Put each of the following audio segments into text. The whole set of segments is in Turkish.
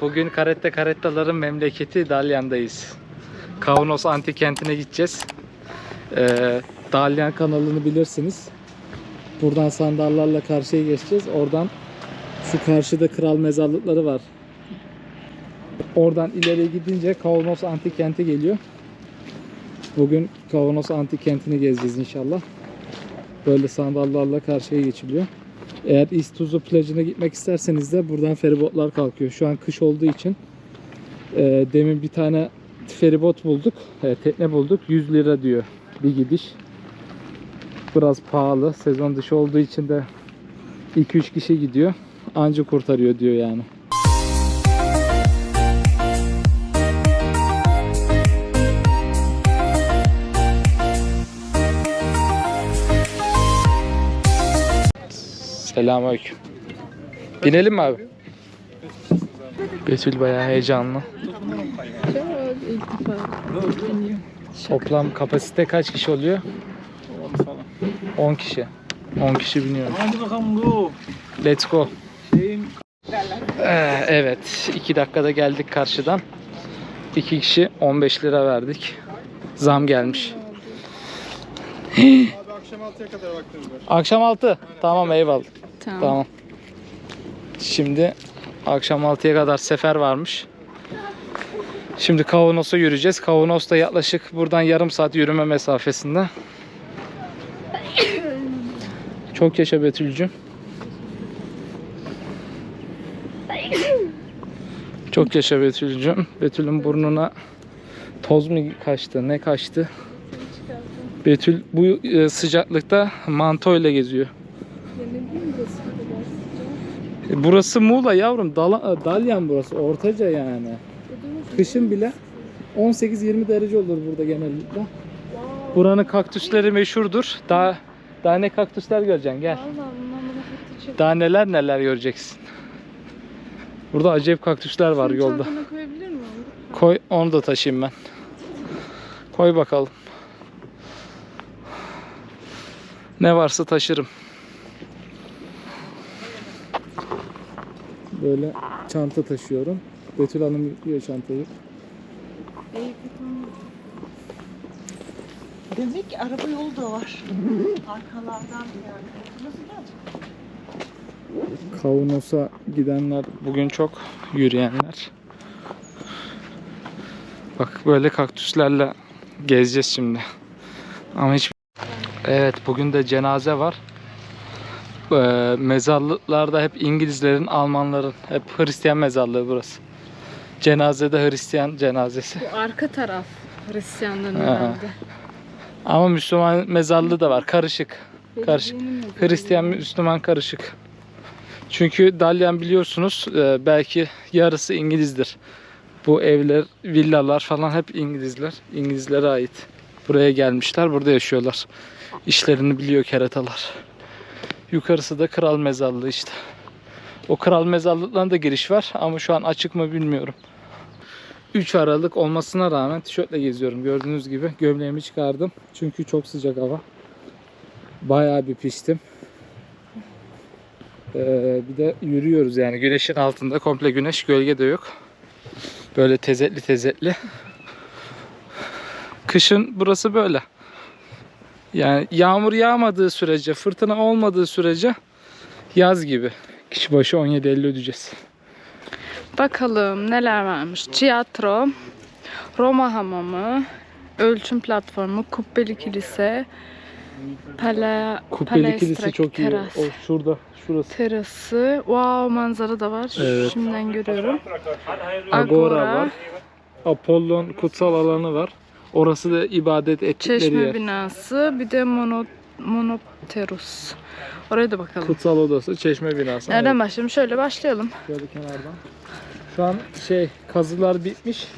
Bugün karette karettaların memleketi Dalyan'dayız. Kaunos Antik Kenti'ne gideceğiz. Ee, Dalyan kanalını bilirsiniz. Buradan sandallarla karşıya geçeceğiz. Oradan şu karşıda kral mezarlıkları var. Oradan ileri gidince Kaunos Antik Kenti geliyor. Bugün Kaunos Antik Kenti'ni gezeceğiz inşallah. Böyle sandallarla karşıya geçiliyor. Eğer İstuzu plajına gitmek isterseniz de buradan feribotlar kalkıyor. Şu an kış olduğu için e, demin bir tane feribot bulduk. E, tekne bulduk. 100 lira diyor bir gidiş. Biraz pahalı. Sezon dışı olduğu için de 2-3 kişi gidiyor. Anca kurtarıyor diyor yani. Selamünaleyküm. Binelim mi abi? Betül bayağı heyecanlı. Toplam kapasite kaç kişi oluyor? 10 kişi. 10 kişi biniyor. Hadi bakalım go. Let's go. Ee, evet. 2 dakikada geldik karşıdan. 2 kişi 15 lira verdik. Zam gelmiş. akşam 6'ya kadar vaktimiz var. Akşam 6. Tamam eyvallah. Tamam. Tamam. Şimdi akşam 6'ya kadar sefer varmış. Şimdi Kavanos'a yürüyeceğiz. Kavanos da yaklaşık buradan yarım saat yürüme mesafesinde. Çok yaşa Betül'cüm. Çok yaşa Betül'cüm. Betül'ün burnuna toz mu kaçtı, ne kaçtı? Betül bu e, sıcaklıkta manto ile geziyor. E, Burası Muğla yavrum. Dala, Dalyan burası. Ortaca yani. Kışın bile 18-20 derece olur burada genellikle. Buranın kaktüsleri meşhurdur. Daha daha ne kaktüsler göreceksin gel. Daha neler neler göreceksin. Burada acayip kaktüsler var yolda. Koy onu da taşıyayım ben. Koy bakalım. Ne varsa taşırım. Böyle çanta taşıyorum. Betül Hanım yüklüyor çantayı. Demek ki araba yolu da var. Arkalardan yani. Nasıl gelecek? Kaunos'a gidenler bugün çok yürüyenler. Bak böyle kaktüslerle gezeceğiz şimdi. Ama hiç Evet bugün de cenaze var. Ee, mezarlıklarda hep İngilizlerin, Almanların hep Hristiyan mezarlığı burası. Cenazede Hristiyan cenazesi. Bu arka taraf Hristiyanların Ha. herhalde. Ama Müslüman mezarlığı da var. Karışık. Karışık. Hristiyan Müslüman karışık. Çünkü Dalyan biliyorsunuz e, belki yarısı İngilizdir. Bu evler, villalar falan hep İngilizler. İngilizlere ait. Buraya gelmişler, burada yaşıyorlar. İşlerini biliyor keratalar. Yukarısı da kral mezarlığı işte. O kral mezarlıklarına da giriş var ama şu an açık mı bilmiyorum. 3 Aralık olmasına rağmen tişörtle geziyorum. Gördüğünüz gibi gömleğimi çıkardım. Çünkü çok sıcak hava. Bayağı bir piştim. Ee, bir de yürüyoruz yani güneşin altında komple güneş gölge de yok. Böyle tezetli tezetli. Kışın burası böyle. Yani yağmur yağmadığı sürece, fırtına olmadığı sürece yaz gibi. Kişi başı 17.50 ödeyeceğiz. Bakalım neler varmış. Tiyatro, Roma hamamı, ölçüm platformu, kubbeli kilise, pala, Kubbeli kilise çok iyi. teras. O şurada, şurası. Terası. Wow manzara da var. Evet. Şimdiden görüyorum. Agora var. Apollon kutsal alanı var. Orası da ibadet ettikleri Çeşme yer. binası. Bir de mono, monopterus. Oraya da bakalım. Kutsal odası, çeşme binası. Nereden başlayalım? Şöyle başlayalım. Şöyle kenardan. Şu an şey kazılar bitmiş.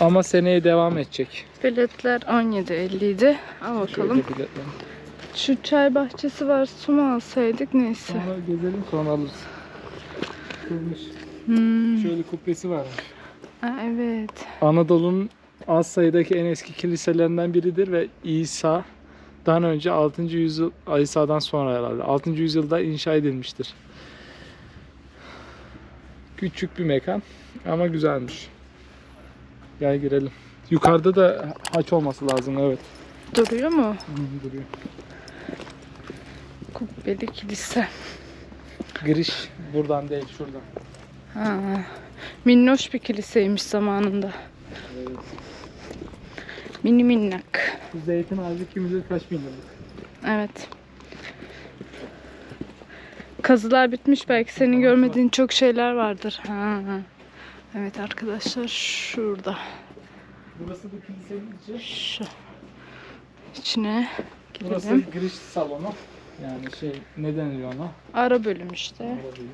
Ama seneye devam edecek. Biletler 17.50 idi. Al bakalım. Şu çay bahçesi var. Su mu alsaydık neyse. Sonra gezelim sonra alırız. Şurmış. Hmm. Şöyle kubbesi var. Aa, evet. Anadolu'nun az sayıdaki en eski kiliselerinden biridir ve İsa'dan önce 6. yüzyıl İsa'dan sonra herhalde 6. yüzyılda inşa edilmiştir. Küçük bir mekan ama güzelmiş. Gel girelim. Yukarıda da haç olması lazım evet. Duruyor mu? Hı, Duruyor. Kubbeli kilise. Giriş buradan değil şuradan. Ha. Minnoş bir kiliseymiş zamanında. Evet. Mini minnak. Zeytin ağacı kim bilir kaç bin yıllık. Evet. Kazılar bitmiş belki senin görmediğin çok şeyler vardır. Ha. Evet arkadaşlar şurada. Burası bu kilisenin içi. Şu. İçine Burası girelim. giriş salonu. Yani şey ne deniliyor ona? Ara bölüm işte. Orada değil.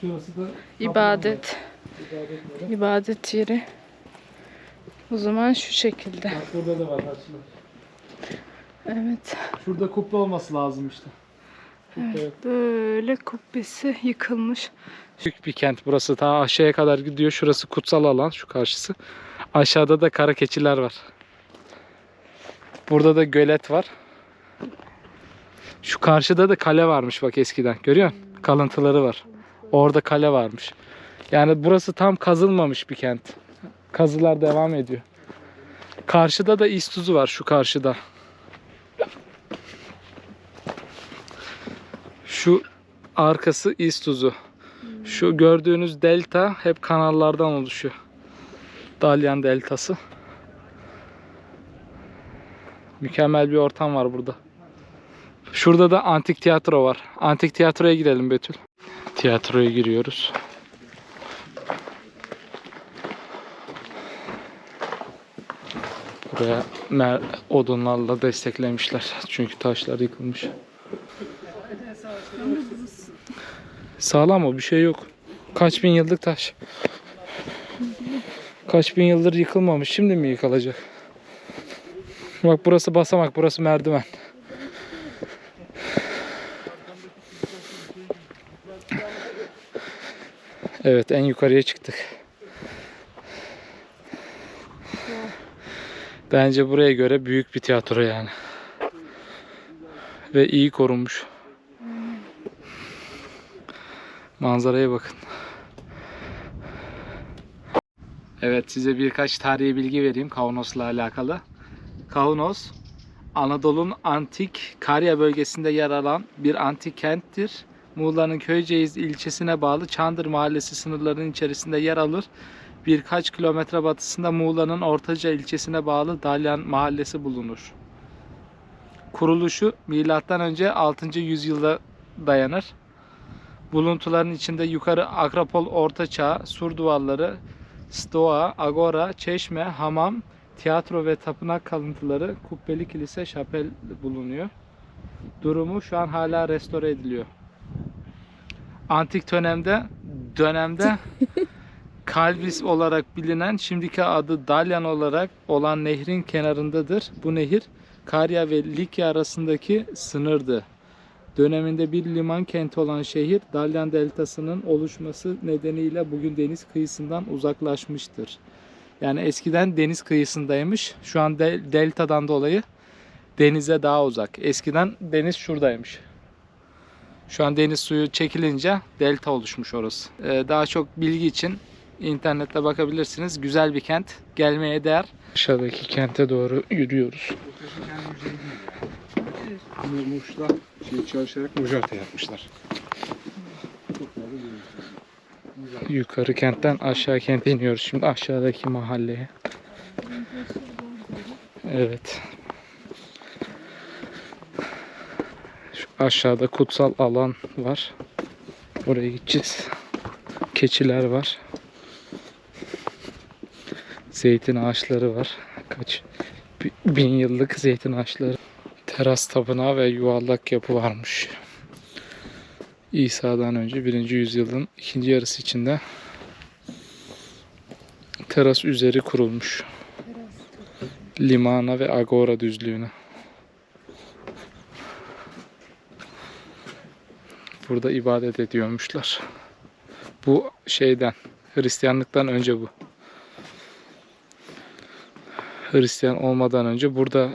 Şurası da İbadet. İbadet yeri. İbadet yeri. O zaman şu şekilde. Bak burada da var haçlar. Evet. Şurada kubbe olması lazım işte. Kubbe yok. Böyle kubbesi yıkılmış. Büyük bir kent burası. Ta aşağıya kadar gidiyor. Şurası kutsal alan. Şu karşısı. Aşağıda da kara keçiler var. Burada da gölet var. Şu karşıda da kale varmış bak eskiden. Görüyor musun? Kalıntıları var. Orada kale varmış. Yani burası tam kazılmamış bir kent. Kazılar devam ediyor. Karşıda da İstuzu var şu karşıda. Şu arkası İstuzu. Şu gördüğünüz delta hep kanallardan oluşuyor. Dalyan deltası. Mükemmel bir ortam var burada. Şurada da antik tiyatro var. Antik tiyatroya girelim Betül. Tiyatroya giriyoruz. Buraya odunlarla desteklemişler. Çünkü taşlar yıkılmış. Sağlam o bir şey yok. Kaç bin yıllık taş. Kaç bin yıldır yıkılmamış. Şimdi mi yıkılacak? Bak burası basamak, burası merdiven. Evet en yukarıya çıktık. Bence buraya göre büyük bir tiyatro yani. Ve iyi korunmuş. Manzaraya bakın. Evet size birkaç tarihi bilgi vereyim Kaunos'la alakalı. Kaunos Anadolu'nun antik Karya bölgesinde yer alan bir antik kenttir. Muğla'nın Köyceğiz ilçesine bağlı Çandır mahallesi sınırlarının içerisinde yer alır. Birkaç kilometre batısında Muğla'nın Ortaca ilçesine bağlı Dalyan mahallesi bulunur. Kuruluşu M.Ö. 6. yüzyılda dayanır. Buluntuların içinde yukarı Akropol Orta Çağ, sur duvarları, stoa, agora, çeşme, hamam, tiyatro ve tapınak kalıntıları, kubbeli kilise, şapel bulunuyor. Durumu şu an hala restore ediliyor. Antik dönemde dönemde Kalbis olarak bilinen şimdiki adı Dalyan olarak olan nehrin kenarındadır. Bu nehir Karya ve Likya arasındaki sınırdı. Döneminde bir liman kenti olan şehir Dalyan Deltası'nın oluşması nedeniyle bugün deniz kıyısından uzaklaşmıştır. Yani eskiden deniz kıyısındaymış. Şu an del- deltadan dolayı denize daha uzak. Eskiden deniz şuradaymış. Şu an deniz suyu çekilince delta oluşmuş orası. Ee, daha çok bilgi için internette bakabilirsiniz. Güzel bir kent. Gelmeye değer. Aşağıdaki kente doğru yürüyoruz. Muş'ta şey çalışarak Mujarte yapmışlar. Yukarı kentten aşağı kente iniyoruz. Şimdi aşağıdaki mahalleye. Evet. Şu aşağıda kutsal alan var. Oraya gideceğiz. Keçiler var. Zeytin ağaçları var. Kaç bi- bin yıllık zeytin ağaçları. Teras tapınağı ve yuvarlak yapı varmış. İsa'dan önce 1. yüzyılın ikinci yarısı içinde teras üzeri kurulmuş. Limana ve agora düzlüğüne. Burada ibadet ediyormuşlar. Bu şeyden, Hristiyanlıktan önce bu. Hristiyan olmadan önce burada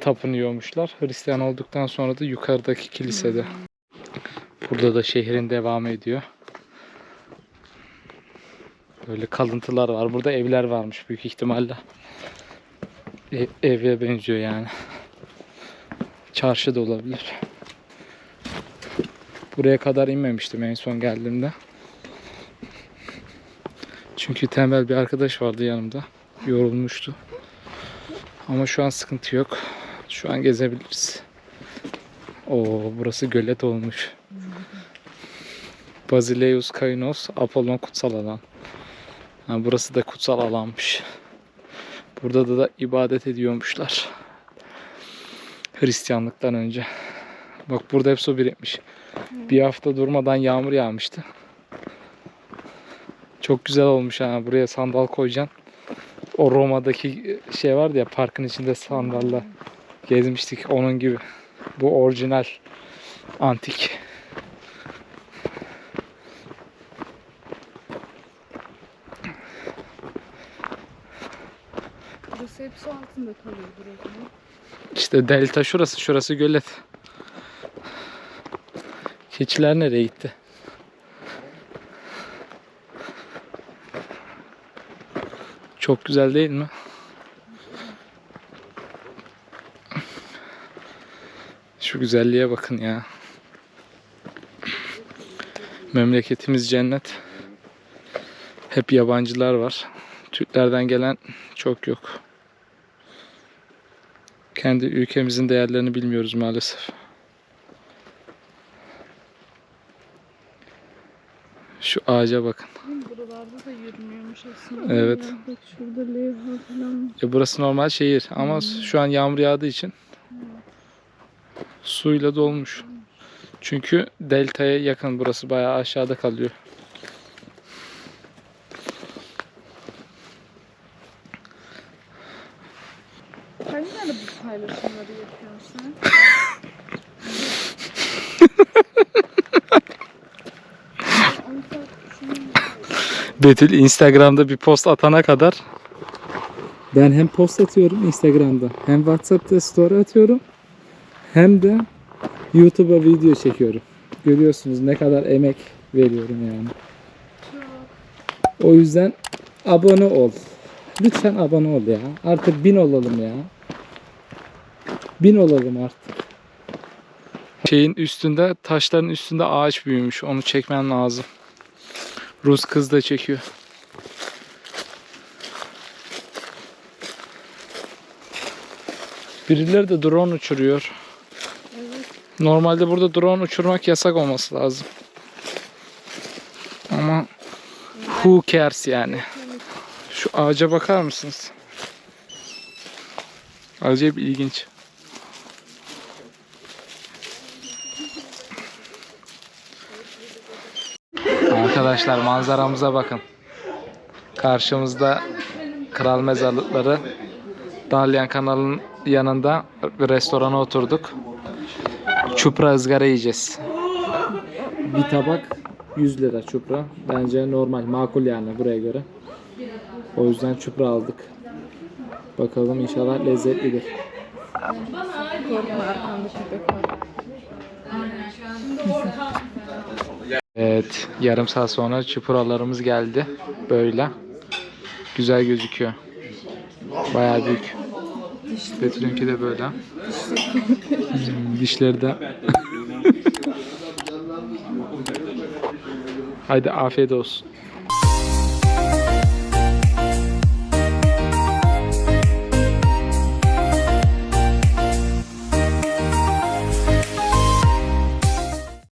tapınıyormuşlar. Hristiyan olduktan sonra da yukarıdaki kilisede. Burada da şehrin devamı ediyor. Böyle kalıntılar var. Burada evler varmış büyük ihtimalle. Ev, eve benziyor yani. Çarşı da olabilir. Buraya kadar inmemiştim en son geldiğimde. Çünkü tembel bir arkadaş vardı yanımda. Yorulmuştu. Ama şu an sıkıntı yok. Şu an gezebiliriz. Oo burası gölet olmuş. Basileus Kainos Apollon kutsal alan. Ha, burası da kutsal alanmış. Burada da, da ibadet ediyormuşlar. Hristiyanlıktan önce. Bak burada hep su birikmiş. Bir hafta durmadan yağmur yağmıştı. Çok güzel olmuş ha. Buraya sandal koyacaksın. O Roma'daki şey vardı ya parkın içinde sandalla gezmiştik onun gibi. Bu orijinal antik. Burası hep su altında kalıyordur o zaman. İşte delta şurası, şurası gölet. Keçiler nereye gitti? Çok güzel değil mi? Şu güzelliğe bakın ya. Memleketimiz cennet. Hep yabancılar var. Türklerden gelen çok yok. Kendi ülkemizin değerlerini bilmiyoruz maalesef. Şu ağaca bakın. Buralarda da aslında. Evet. Bak şurada levha falan. Ya burası normal şehir ama şu an yağmur yağdığı için suyla dolmuş. Çünkü deltaya yakın burası bayağı aşağıda kalıyor. Betül Instagram'da bir post atana kadar ben hem post atıyorum Instagram'da hem WhatsApp'ta story atıyorum hem de YouTube'a video çekiyorum. Görüyorsunuz ne kadar emek veriyorum yani. O yüzden abone ol. Lütfen abone ol ya. Artık bin olalım ya. Bin olalım artık. Şeyin üstünde, taşların üstünde ağaç büyümüş. Onu çekmen lazım. Rus kız da çekiyor. Birileri de drone uçuruyor. Normalde burada drone uçurmak yasak olması lazım. Ama who cares yani. Şu ağaca bakar mısınız? Acayip ilginç. Arkadaşlar manzaramıza bakın. Karşımızda kral mezarlıkları. Dalyan kanalının yanında bir restorana oturduk. Çupra ızgara yiyeceğiz. Bir tabak 100 lira çupra. Bence normal, makul yani buraya göre. O yüzden çupra aldık. Bakalım inşallah lezzetlidir. Korkma arkanda köpek. Evet, yarım saat sonra çupuralarımız geldi. Böyle. Güzel gözüküyor. Bayağı büyük. Betül'ünki de böyle. Hmm, Dişleri de. Haydi afiyet olsun.